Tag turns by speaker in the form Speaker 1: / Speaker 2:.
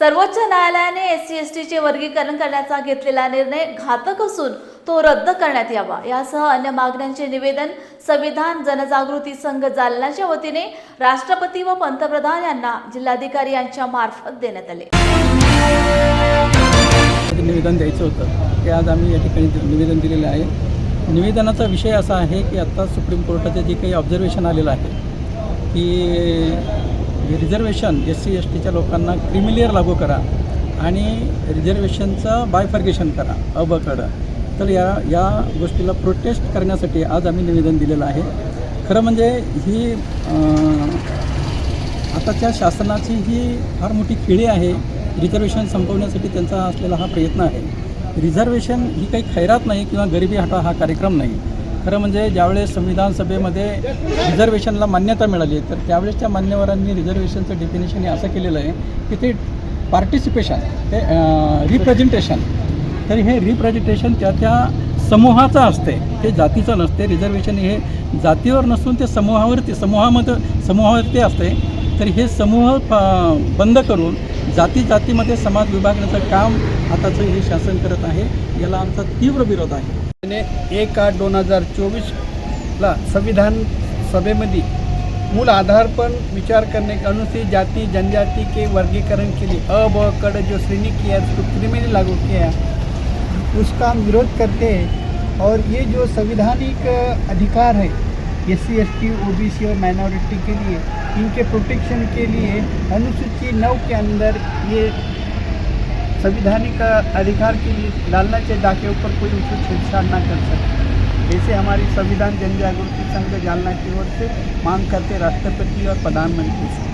Speaker 1: सर्वोच्च न्यायालयाने S C S टीचे वर्गीकरण करण्याचा घेतलेला निर्णय घातक असून तो रद्द करण्यात यावा. यासह अन्य मागण्यांचे निवेदन संविधान जनजागृती संघ जालनाच्या वतीने राष्ट्रपती व पंतप्रधान यांना जिल्हाधिकारी यांच्या मार्फत देण्यात आले.
Speaker 2: निवेदन द्यायचं होतं. ते आज आम्ही या ठिकाणी निवेदन दिलेलं आहे. निवेदनाचा विषय असा आहे की आत्ता सुप्रीम कोर्टाचे जे काही ऑब्झर्वेशन आलेलं आहे की रिझर्वेशन एस सी एस टीच्या लोकांना क्रिमिलियर लागू करा आणि रिझर्वेशनचं बायफर्गेशन करा अबकडं तर या या गोष्टीला प्रोटेस्ट करण्यासाठी आज आम्ही निवेदन दिलेलं आहे. खरं म्हणजे ही आताच्या शासनाची ही फार मोठी खेळी आहे. रिझर्वेशन संपवण्यासाठी त्यांचा असलेला हा प्रयत्न आहे. रिझर्वेशन ही काही खैरात नाही किंवा गरिबी हटा हा कार्यक्रम नाही. खरं म्हणजे ज्यावेळेस संविधान सभेमध्ये रिझर्वेशनला मान्यता मिळाली तर त्यावेळेसच्या मान्यवरांनी रिझर्वेशनचं डेफिनेशन हे असं केलेलं आहे की ते पार्टिसिपेशन ते रिप्रेझेंटेशन तर हे रिप्रेझेंटेशन त्या त्या समूहाचं असते ते जातीचं नसते रिझर्वेशन हे जातीवर नसून ते समूहावरती समूहामध्ये समूहावरती असते. तर हे समूह प- बंद करून जाती जातीमध्ये समाज विभागण्याचं काम आताचं हे शासन करत आहे याला आमचा तीव्र विरोध आहे.
Speaker 3: एक आठ दोन हज़ार चोवीसला संविधान सभेमध्ये मूल आधार पर विचार करने का अनुसूचित जाति, जनजाति के वर्गीकरण के लिए अ, ब कड़ जो श्रेणी किया उसको क्रिमिनल लागू किया उसका हम विरोध करते हैं और ये जो संविधानिक अधिकार है S C S T O B C और माइनॉरिटी के लिए, इनके प्रोटेक्शन के लिए अनुसूची नौ के अंदर ये संविधानिक अधिकार के लिए डालना चाहिए ताकि ऊपर कोई उसको छेड़छाड़ ना कर सके। ऐसे हमारी संविधान जन जागृति संघ जालना की ओर से मांग करते राष्ट्रपति और प्रधानमंत्री से।